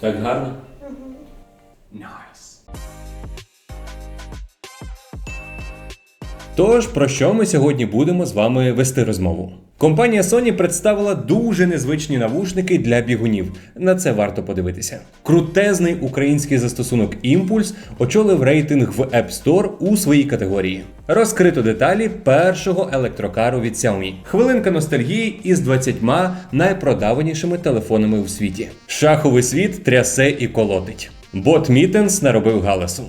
Так гарно? Nice. Тож, про що ми сьогодні будемо з вами вести розмову? Компанія Sony представила дуже незвичні навушники для бігунів. На це варто подивитися. Крутезний український застосунок Impulse очолив рейтинг в App Store у своїй категорії. Розкрито деталі першого електрокару від Xiaomi. Хвилинка ностальгії із 20 найпродаванішими телефонами у світі. Шаховий світ трясе і колотить. Бот Мітенс наробив галасу.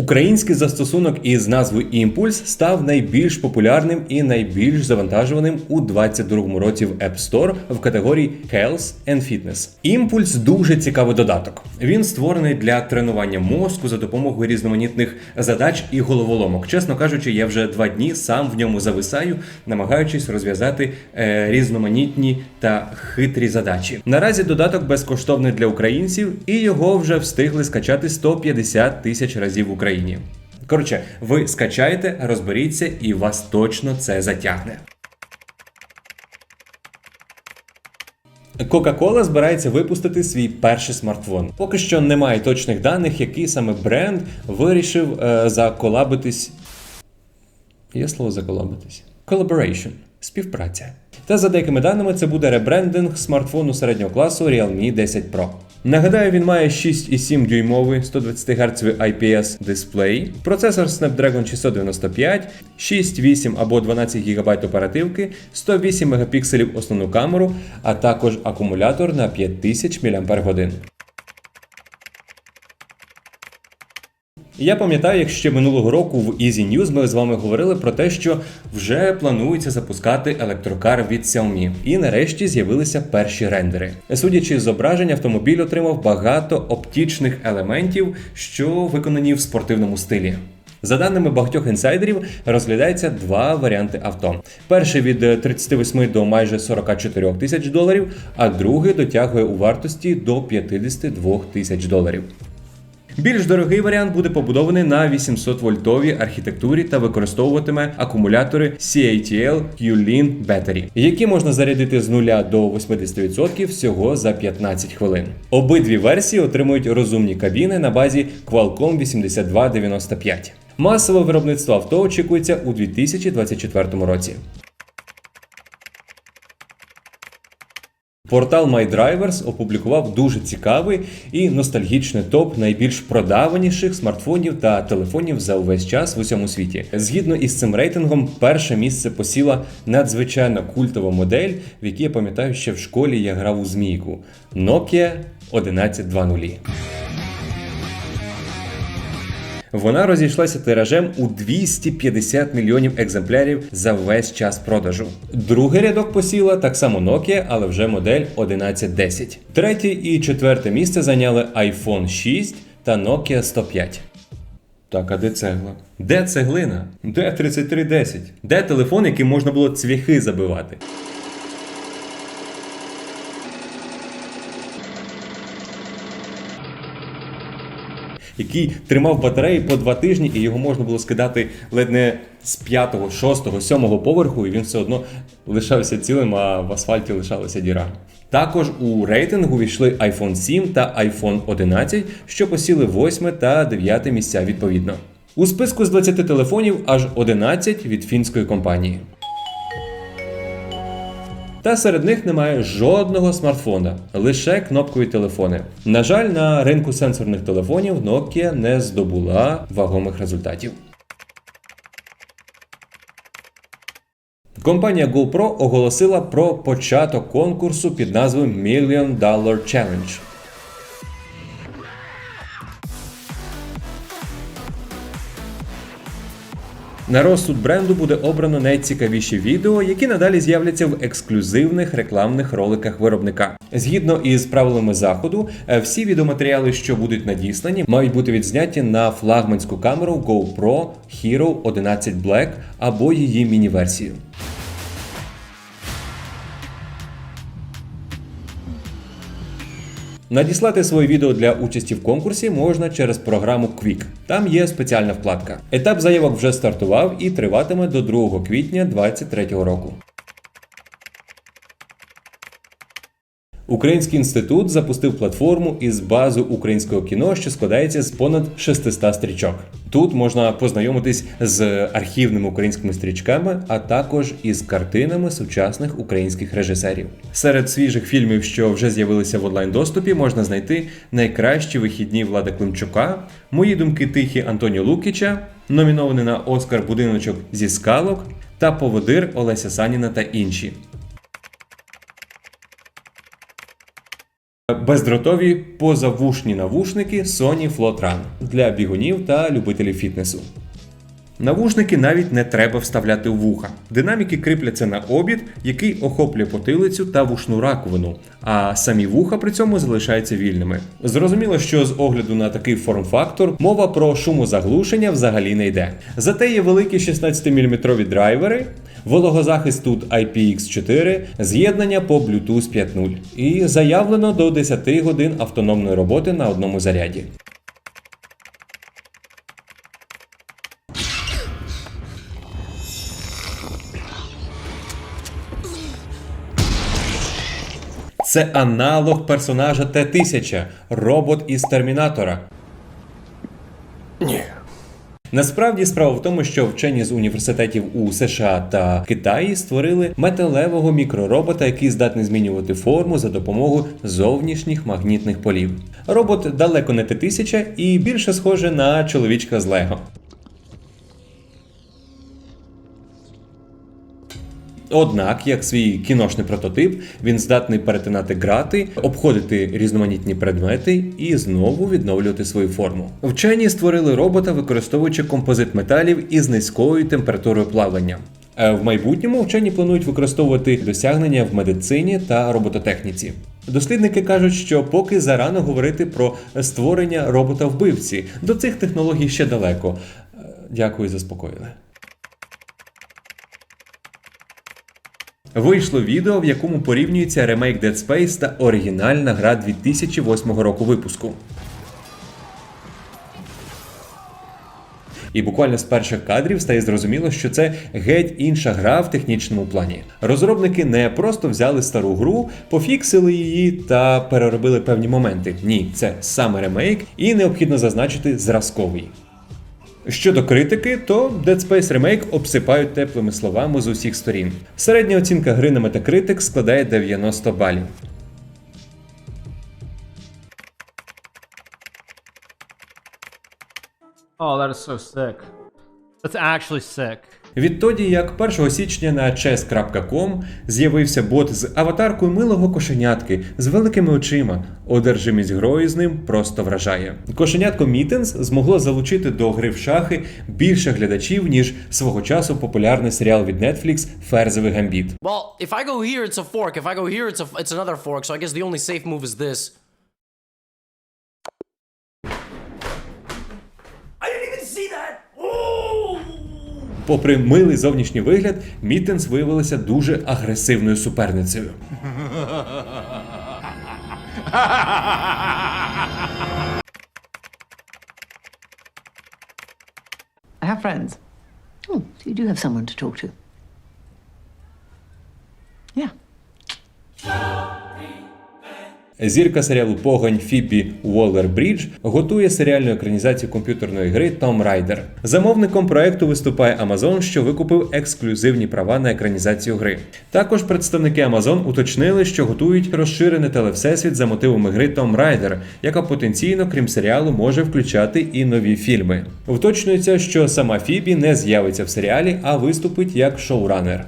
Український застосунок із назвою Impulse став найбільш популярним і найбільш завантажуваним у 2022 році в App Store в категорії Health and Fitness. Impulse дуже цікавий додаток. Він створений для тренування мозку за допомогою різноманітних задач і головоломок. Чесно кажучи, я вже два дні сам в ньому зависаю, намагаючись розв'язати е, різноманітні та хитрі задачі. Наразі додаток безкоштовний для українців, і його вже встигли скачати 150 тисяч разів в Україні. Коротше, ви скачаєте, розберіться, і вас точно це затягне. Coca-Cola збирається випустити свій перший смартфон. Поки що немає точних даних, який саме бренд вирішив е, заколабитись. Є слово заколабитись. Collaboration. Співпраця. Та за деякими даними, це буде ребрендинг смартфону середнього класу Realme 10 Pro. Нагадаю, він має 6,7 дюймовий 120 Гц IPS дисплей, процесор Snapdragon 695, 6,8 або 12 ГБ оперативки, 108 МП основну камеру, а також акумулятор на 5000 мАч. Я пам'ятаю, як ще минулого року в Easy News ми з вами говорили про те, що вже планується запускати електрокар від Xiaomi. І нарешті з'явилися перші рендери. Судячи з зображень, автомобіль отримав багато оптичних елементів, що виконані в спортивному стилі. За даними багатьох інсайдерів, розглядається два варіанти авто. Перший від 38 до майже 44 тисяч доларів, а другий дотягує у вартості до 52 тисяч доларів. Більш дорогий варіант буде побудований на 800 вольтовій архітектурі та використовуватиме акумулятори CATL Q-Lean Battery, які можна зарядити з 0 до 80% всього за 15 хвилин. Обидві версії отримують розумні кабіни на базі Qualcomm 8295. Масове виробництво авто очікується у 2024 році. Портал MyDrivers опублікував дуже цікавий і ностальгічний топ найбільш продаваніших смартфонів та телефонів за увесь час в усьому світі. Згідно із цим рейтингом, перше місце посіла надзвичайно культова модель, в якій я пам'ятаю, ще в школі я грав у змійку Nokia 1120. Вона розійшлася тиражем у 250 мільйонів екземплярів за весь час продажу. Другий рядок посіла так само Nokia, але вже модель 1110. Третє і четверте місце зайняли iPhone 6 та Nokia 105. Так, а де цегла? Де цеглина? Де 3310? Де телефон, яким можна було цвяхи забивати? Який тримав батареї по два тижні, і його можна було скидати ледь не з п'ятого, шостого, сьомого поверху, і він все одно лишався цілим, а в асфальті лишалася діра. Також у рейтингу війшли iPhone 7 та iPhone 11, що посіли 8 та 9 місця відповідно. У списку з 20 телефонів аж 11 від фінської компанії. Та серед них немає жодного смартфона, лише кнопкові телефони. На жаль, на ринку сенсорних телефонів Nokia не здобула вагомих результатів. Компанія GoPro оголосила про початок конкурсу під назвою Million Dollar Challenge. На розсуд бренду буде обрано найцікавіші відео, які надалі з'являться в ексклюзивних рекламних роликах виробника. Згідно із правилами заходу, е, всі відеоматеріали, що будуть надіслані, мають бути відзняті на флагманську камеру GoPro Hero 11 Black або її міні-версію. Надіслати своє відео для участі в конкурсі можна через програму Quick. Там є спеціальна вкладка. Етап заявок вже стартував і триватиме до 2 квітня 2023 року. Український інститут запустив платформу із базу українського кіно, що складається з понад 600 стрічок. Тут можна познайомитись з архівними українськими стрічками, а також із картинами сучасних українських режисерів. Серед свіжих фільмів, що вже з'явилися в онлайн доступі, можна знайти найкращі вихідні Влада Климчука, мої думки тихі Антоніо Лукіча, номінований на Оскар будиночок зі скалок та поводир Олеся Саніна та інші. Бездротові позавушні навушники Sony Float для бігунів та любителів фітнесу. Навушники навіть не треба вставляти в вуха. Динаміки кріпляться на обід, який охоплює потилицю та вушну раковину, а самі вуха при цьому залишаються вільними. Зрозуміло, що з огляду на такий форм-фактор мова про шумозаглушення взагалі не йде. Зате є великі 16-мм драйвери, вологозахист тут IPX4, з'єднання по Bluetooth 5.0 і заявлено до 10 годин автономної роботи на одному заряді. Це аналог персонажа Т-1000, робот із Термінатора. Насправді справа в тому, що вчені з університетів у США та Китаї створили металевого мікроробота, який здатний змінювати форму за допомогою зовнішніх магнітних полів. Робот далеко не Т-1000 і більше схоже на чоловічка з Лего. Однак, як свій кіношний прототип, він здатний перетинати грати, обходити різноманітні предмети і знову відновлювати свою форму. Вчені створили робота, використовуючи композит металів із низькою температурою плавлення. Е, В майбутньому вчені планують використовувати досягнення в медицині та робототехніці. Дослідники кажуть, що поки зарано говорити про створення робота-вбивці. До цих технологій ще далеко. Е, Дякую, заспокоїли. Вийшло відео, в якому порівнюється ремейк Dead Space та оригінальна гра 2008 року випуску. І буквально з перших кадрів стає зрозуміло, що це геть інша гра в технічному плані. Розробники не просто взяли стару гру, пофіксили її та переробили певні моменти. Ні, це саме ремейк, і необхідно зазначити зразковий. Щодо критики, то Dead Space Remake обсипають теплими словами з усіх сторін. Середня оцінка гри на Metacritic складає 90 балів. Oh, that is so sick. That's actually sick. Відтоді, як 1 січня на chess.com з'явився бот з аватаркою милого кошенятки з великими очима, одержимість грою з ним просто вражає. Кошенятко Мітенс змогло залучити до гри в шахи більше глядачів, ніж свого часу популярний серіал від Netflix Ферзовий гамбіт. Well, if I go here, it's a fork. If I go here, it's a it's another fork. So I guess the only safe move is this. I didn't even see that. Oh! Попри милий зовнішній вигляд, Міттенс виявилася дуже агресивною суперницею. I have friends. Oh, so you do have someone to talk to. Зірка серіалу Погонь Фібі Уоллер Брідж готує серіальну екранізацію комп'ютерної гри Том Райдер. Замовником проекту виступає Amazon, що викупив ексклюзивні права на екранізацію гри. Також представники Amazon уточнили, що готують розширений телевсесвіт за мотивами гри Том Райдер, яка потенційно, крім серіалу, може включати і нові фільми. Уточнюється, що сама Фібі не з'явиться в серіалі, а виступить як шоуранер.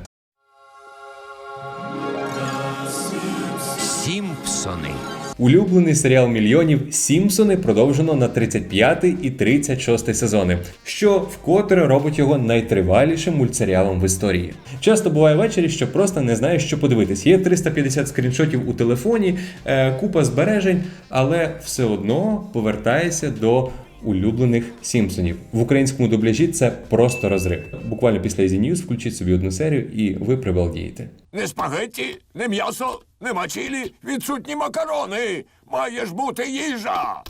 Улюблений серіал мільйонів Сімпсони продовжено на 35 і 36 сезони, що вкотре робить його найтривалішим мультсеріалом в історії. Часто буває ввечері, що просто не знаєш, що подивитись. Є 350 скріншотів у телефоні, е, купа збережень, але все одно повертаєшся до. Улюблених Сімпсонів в українському дубляжі це просто розрив. Буквально після Easy News включіть собі одну серію і ви прибалдієте. Не спагетті, не м'ясо, нема чилі, відсутні макарони. Має ж бути їжа.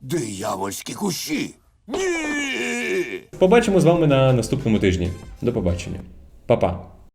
Диявольські кущі. Ні. Побачимо з вами на наступному тижні. До побачення, Па-па.